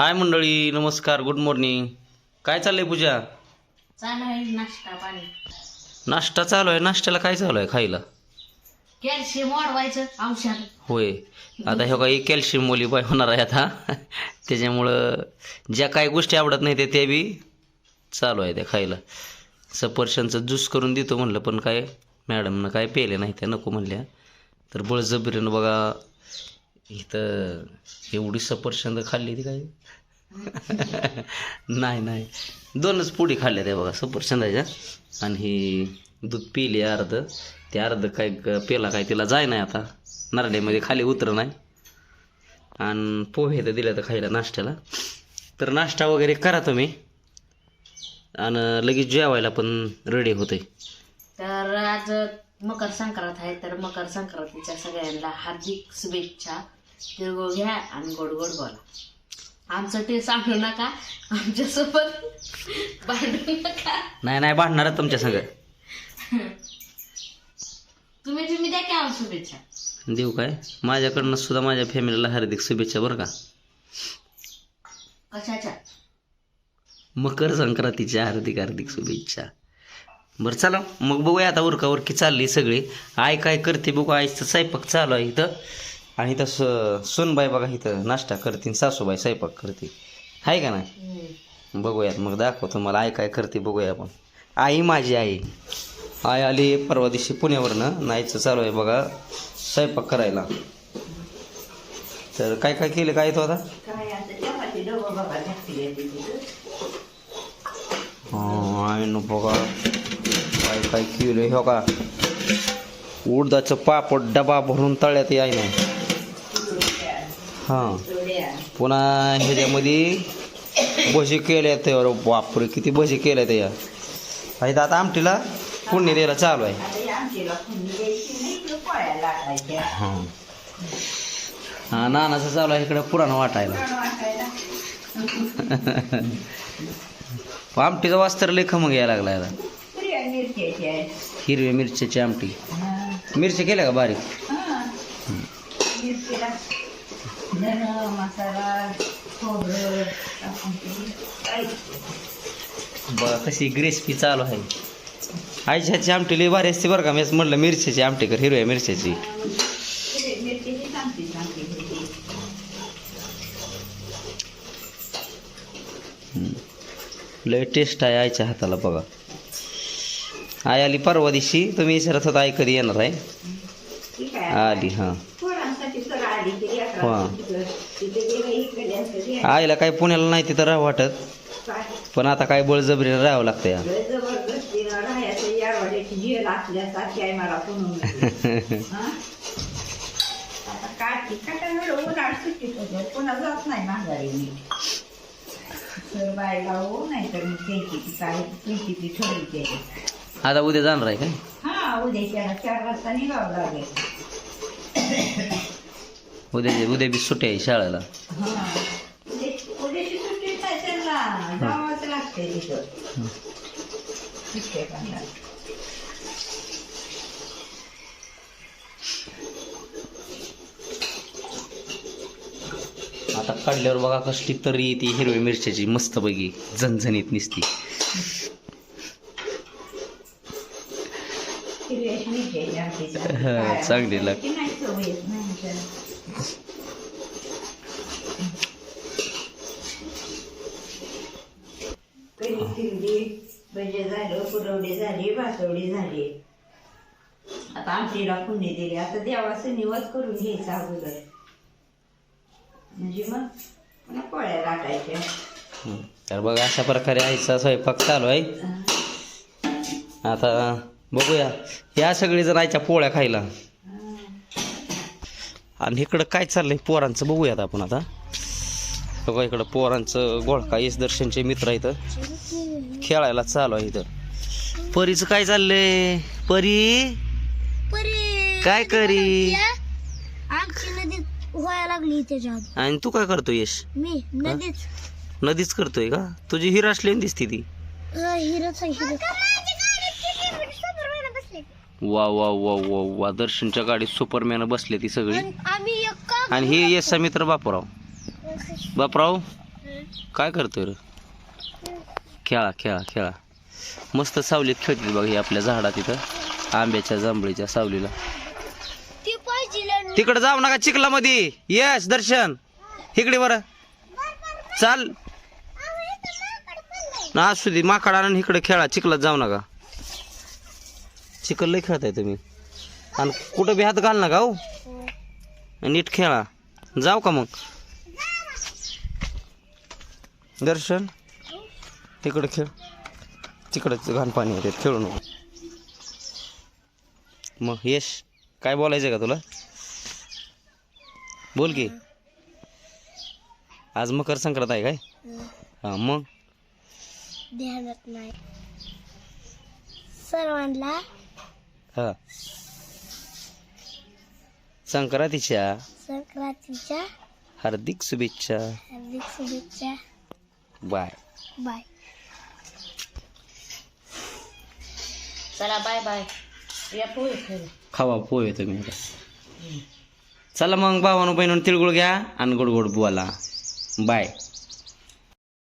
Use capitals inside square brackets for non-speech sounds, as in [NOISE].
हाय मंडळी नमस्कार good morning काय चाललंय पूजा? चालू आहे नाश्ता पाणी. नाश्ता चालू आहे. नाश्त्याला काय चालू आहे खायला? कॅल्शियम वाढवायचं औषध. होय. आता हे काही कॅल्शियम मोली बाय होणार आहे आता. त्याच्यामुळं ज्या काही गोष्टी आवडत नाही त्या बी चालू आहे त्या खायला. सफरचंदचं ज्यूस करून देतो म्हणलं पण काय मॅडमनं काय पेले नाही त्या नको म्हणल्या. तर बळजबरीनं बघा इथं एवढी सफरचंद खाल्ली ती काय? [LAUGHS] नाही नाही. दोनच पुडी खाल्ल्या त्या बघा सफरचंदाच्या. आणि ही दूध पिले अर्ध. ते अर्ध काय पेला काय तिला जाय नाही आता. नरड्यामध्ये खाली उतर नाही. आणि पोहे तर दिल्या तर खायला नाश्त्याला. तर नाश्ता वगैरे करा तुम्ही. आणि लगेच जेवायला पण रेडी होते. तर आज मकर संक्रांत आहे तर मकर संक्रांतीच्या सगळ्यांना हार्दिक शुभेच्छा. तिळगुळ घ्या आणि गोड गोड बोला. आमचं ते सांगू नका आमच्यासोबत भांडू नका. नाही नाही भांडणार तुमच्या संग. तुम्ही तुम्ही द्या की आम्हाला शुभेच्छा. देऊ काय? माझ्याकडनं सुद्धा माझ्या फॅमिलीला हार्दिक शुभेच्छा बरं का. कशाच्या? मकर संक्रांतीच्या हार्दिक हार्दिक शुभेच्छा. बरं चला मग बघूया आता उरका उरकी चालली सगळी. आई काय करते बघू आईचं स्वयंपाक चालू आहे इथं. आणि इथं स सुनबाई बघा इथं नाश्ता करते सासूबाई स्वयंपाक करते आहे का नाही. बघूयात मग दाखवतो मला आई काय करते बघूया आपण. आई माझी आई. आई आली परवा दिवशी पुण्यावरनं नाहीचं चालू आहे बघा स्वयंपाक करायला. तर काय काय केलं काय तो आता? आहे ना बघा काय काय केलं हो का उडदाचं पापड डबा भरून तळ्यात आहे ना हां. पुन्हा ह्याच्यामध्ये भजी केल्या त्यावर बापरे किती भजी केल्या त्या आहेत आता आमटीला पुण्य द्यायला चालू आहे. हां. हां नानाचं चालू आहे इकडं पुराण वाटायला. [LAUGHS] आमटीचा वास्तर लेख मग यायला लागला आता. हिरव्या मिरच्याची आमटी. मिरच्या केल्या का बारीक? बघा कशी रेसिपी चालू आहे. आईच्या हातची आमटी लई भारी असते बरं का. मी म्हटलं मिरच्याची आमटी कर हिरव्या मिरच्याची. लय टेस्ट आहे आईच्या हाताला बघा. आई आली परवा दिवशी तुम्ही विचारत होता आई कधी येणार आहे. आली हां. हां. आईला काही पुण्याला नाही तिथं राह वाटत. पण आता काय बळजबरीनं राहावं लागतं या आता उद्या जाणार आहे काय? हा उद्या चार वाजता निघावं लागेल. उद्या उद्या बी सुट्टी आहे शाळेला. आता काढल्यावर बघा कसली तरी ती हिरव्या मिरच्याची मस्त पैकी झणझणीत निसती. हा, [LAUGHS] चांगली लागते. नाही चव येत नाही त्याला. कधी किल्ली भजे झालं कुरवडी झाली भातवडी झाली. आता आमटीला पुण्य दिली. आता देवाचं निवड करून घ्यायचा अगोदर. म्हणजे मग पुन्हा पोळ्या लाटायच्या. हं. तर बघा अशा प्रकारे आईचा स्वयंपाक चालू आहे. आता बघूया. या सगळे जण आईच्या पोळ्या खायला. आणि इकडं काय चाललंय पोरांचं बघूयात आपण आता. बघा इकडं पोरांचं गोळका येस दर्शनचे मित्र इथं खेळायला चालू आहे इथं. परीचं काय चाललंय? परी? काय करी? आमची नदीत व्हायला लागली त्याच्यात आणि तू काय करतो यश? मी नदीच करतोय का? तुझी हिरा असली ना दिसती ती. हिरच वा वा वा वा वा. दर्शनच्या गाडीत सुपरमॅन बसले ती सगळी. आणि हे यशा मित्र बापूराव. बापूराव? काय करतोय रे? खेळा खेळा खेळा. मस्त सावलीत खेळतील बघ ही आपल्या झाडात इथं आंब्याच्या जांभळीच्या सावलीला. तिकडे जाऊ नका चिखलामध्ये. यश दर्शन. इकडे बरं. चाल. ना असू दे माकड आणून इकडे खेळा चिखलात जाऊ नका. चिखल लय खेळताय तुम्ही. आणि कुठं बी हात घाल नका हो. नीट खेळा. जाऊ का मग? दर्शन तिकडे खेळ. तिकडंच घाण पाणी येते खेळू नको मग यश काय बोलायचं का तुला? बोल की. आज मकर संक्रांत आहे काय? हा मग? ध्यानात नाही. सर्वांना हा. संक्रांतीच्या संक्रांतीच्या हार्दिक शुभेच्छा. हार्दिक शुभेच्छा. बाय. बाय. चला बाय बाय या पोहे खायला. खावा पोहे तुम्ही. आता चला मग भावानं बहिणून तिळगुळ घ्या आणि गोड गोड बोला बाय